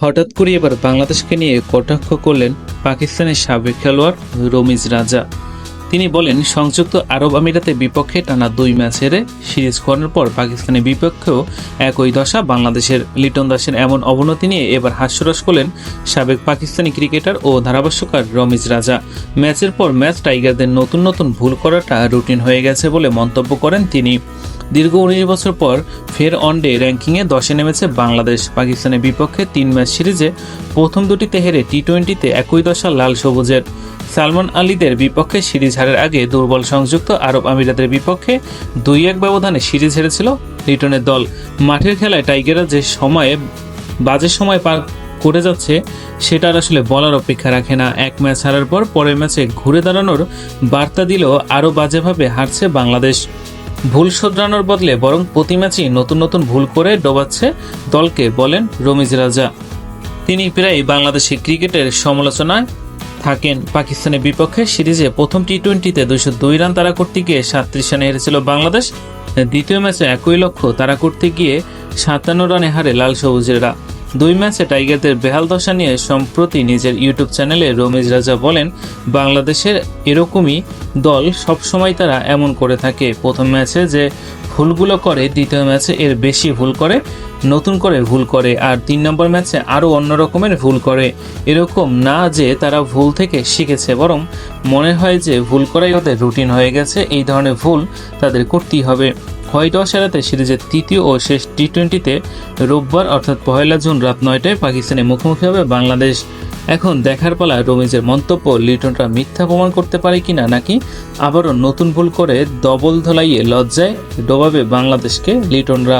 হঠাৎ করে এবার বাংলাদেশকে নিয়ে কটাক্ষ করলেন পাকিস্তানের সাবেক খেলোয়াড় রমিজ রাজা। তিনি বলেন, সংযুক্ত আরব আমিরাতের বিপক্ষে টানা দুই ম্যাচ হেরে সিরিজ করার পর পাকিস্তানের বিপক্ষেও একই দশা। বাংলাদেশের লিটন দাসের এমন অবনতি নিয়ে এবার হাস্যরস করলেন সাবেক পাকিস্তানি ক্রিকেটার ও ধারাভাষ্যকার রমিজ রাজা। ম্যাচের পর ম্যাচ টাইগারদের নতুন নতুন ভুল করাটা রুটিন হয়ে গেছে বলে মন্তব্য করেন তিনি। দীর্ঘ উনিশ বছর পর ফের ওয়ানডে র্যাঙ্কিংয়ে দশে নেমেছে বাংলাদেশ। পাকিস্তানের বিপক্ষে তিন ম্যাচ সিরিজে প্রথম দুটিতে হেরে টি টোয়েন্টিতে একই দশা লাল সবুজের। সালমান আলীদের বিপক্ষে সিরিজ হারের আগে দুর্বল সংযুক্ত আরব আমিরাতের বিপক্ষে দুই এক ব্যবধানে সিরিজ হেরেছিল লিটনের দল। মাঠের খেলায় টাইগাররা যে সময়ে, বাজে সময় পার করে যাচ্ছে সেটার আসলে বলার অপেক্ষা রাখে না। এক ম্যাচ হারার পর পরের ম্যাচে ঘুরে দাঁড়ানোর বার্তা দিলেও আরও বাজেভাবে হারছে বাংলাদেশ। ভুল শোধরানোর বদলে বরং প্রতি ম্যাচেই নতুন নতুন ভুল করে ডোবাচ্ছে দলকে, বলেন রমিজ রাজা। তিনি প্রায় বাংলাদেশি ক্রিকেটের সমালোচনায় থাকেন। পাকিস্তানের বিপক্ষে সিরিজে প্রথম টি টোয়েন্টিতে দুশো দুই রান তারা করতে গিয়ে সাতত্রিশ রানে হেরেছিল বাংলাদেশ। দ্বিতীয় ম্যাচে একই লক্ষ্য তারা করতে গিয়ে সাতান্ন রানে হারে লাল সবুজেরা। দুই ম্যাচে টাইগারদের বেহাল দশা নিয়ে সম্প্রতি নিজের ইউটিউব চ্যানেলে রমিজ রাজা বলেন, বাংলাদেশের এরকমই দল সবসময় তারা এমন করে থাকে। প্রথম ম্যাচে যে ভুলগুলো করে দ্বিতীয় ম্যাচে এর বেশি ভুল করে, নতুন করে ভুল করে, আর তিন নম্বর ম্যাচে আরও অন্য রকমের ভুল করে। এরকম না যে তারা ভুল থেকে শিখেছে, বরং মনে হয় যে ভুল করাই ওদের রুটিন হয়ে গেছে, এই ধরনের ভুল তাদের করতেই হবে। হোয়াইট ওয়াশ এড়াতে সিরিজের তৃতীয় ও শেষ টি টোয়েন্টিতে রোববার অর্থাৎ পহেলা জুন রাত নয়টায় পাকিস্তানের মুখোমুখি হবে বাংলাদেশ। এখন দেখার পালা রমিজের মন্তব্য, লিটনরা মিথ্যা প্রমাণ করতে পারে কিনা নাকি আবারও নতুন ভুল করে দবল ধলাইয়ে লজ্জায় ডোবাবে বাংলাদেশকে লিটনরা।